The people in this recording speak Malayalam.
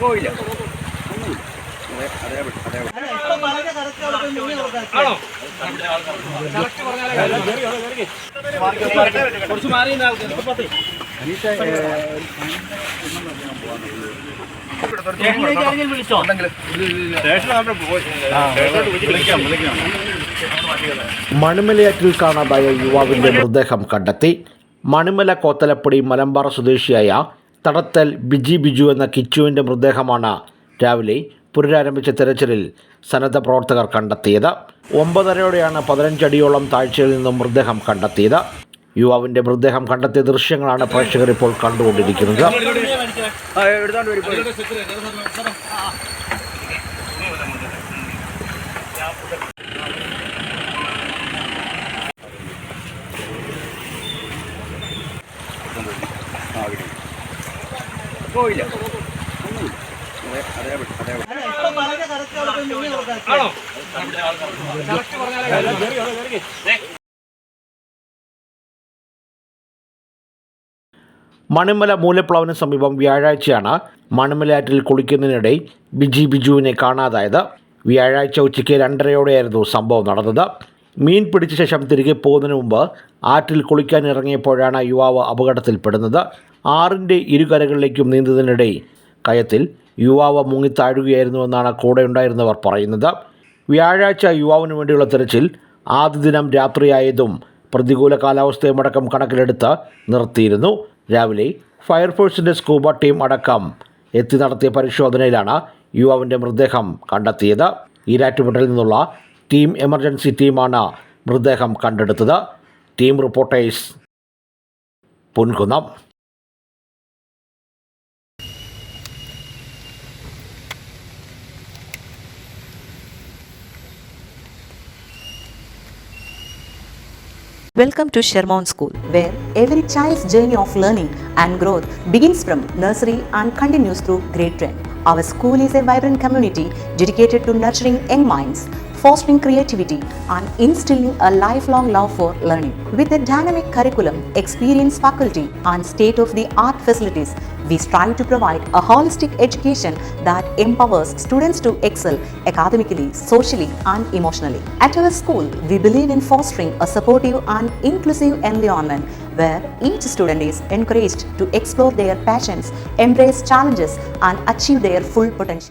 പോയില്ല കുറച്ച് മാറി വിളിച്ചോ? സ്റ്റേഷനിൽ വിളിക്കാം വിളിക്കാം. മണിമലയാറ്റിൽ കാണാതായ യുവാവിന്റെ മൃതദേഹം കണ്ടെത്തി. മണിമല കോത്തലപ്പടി മലമ്പാറ സ്വദേശിയായ തടത്തൽ ബിജി ബിജു എന്ന കിച്ചുവിന്റെ മൃതദേഹമാണ് രാവിലെ പുനരാരംഭിച്ച തെരച്ചിലിൽ സന്നദ്ധ പ്രവർത്തകർ കണ്ടെത്തിയത്. ഒമ്പതരയോടെയാണ് പതിനഞ്ചടിയോളം താഴ്ചയിൽ നിന്നും മൃതദേഹം കണ്ടെത്തിയത്. യുവാവിന്റെ മൃതദേഹം കണ്ടെത്തിയ ദൃശ്യങ്ങളാണ് പ്രേക്ഷകർ ഇപ്പോൾ കണ്ടുകൊണ്ടിരിക്കുന്നത്. പോയില്ല. മണിമല മൂലപ്ലാവിന് സമീപം വ്യാഴാഴ്ചയാണ് മണിമലയാറ്റിൽ കുളിക്കുന്നതിനിടെ ബിജി ബിജുവിനെ കാണാതായത്. വ്യാഴാഴ്ച ഉച്ചയ്ക്ക് രണ്ടരയോടെയായിരുന്നു സംഭവം നടന്നത്. മീൻ പിടിച്ച ശേഷം തിരികെ പോകുന്നതിന് മുമ്പ് ആറ്റിൽ കുളിക്കാൻ ഇറങ്ങിയപ്പോഴാണ് യുവാവ് അപകടത്തിൽപ്പെടുന്നത്. ആറിന്റെ ഇരുകരകളിലേക്കും നീന്തുന്നതിനിടെ കയത്തിൽ യുവാവ് മുങ്ങിത്താഴുകയായിരുന്നുവെന്നാണ് കൂടെ ഉണ്ടായിരുന്നവർ പറയുന്നത്. വ്യാഴാഴ്ച യുവാവിന് വേണ്ടിയുള്ള തിരച്ചിൽ ആദ്യ ദിനം രാത്രിയായതും പ്രതികൂല കാലാവസ്ഥയുമടക്കം കണക്കിലെടുത്ത് നിർത്തിയിരുന്നു. രാവിലെ ഫയർഫോഴ്സിന്റെ സ്കൂബ ടീം അടക്കം എത്തി നടത്തിയ പരിശോധനയിലാണ് യുവാവിന്റെ മൃതദേഹം കണ്ടെത്തിയത്. ഈരാറ്റുപേട്ടയിൽ നിന്നുള്ള ടീം എമർജൻസി ടീമാണ് മൃതദേഹം കണ്ടെടുത്തത് team reporters Ponkunnam Welcome to Sherman School, where every child's journey of learning and growth begins from nursery and continues through grade 10. Our school is a vibrant community dedicated to nurturing young minds, fostering creativity, and instilling a lifelong love for learning. With a dynamic curriculum, experienced faculty, and state of the art facilities, we strive to provide a holistic education that empowers students to excel academically, socially, and emotionally. At our school, we believe in fostering a supportive and inclusive environment where each student is encouraged to explore their passions, embrace challenges, and achieve their full potential.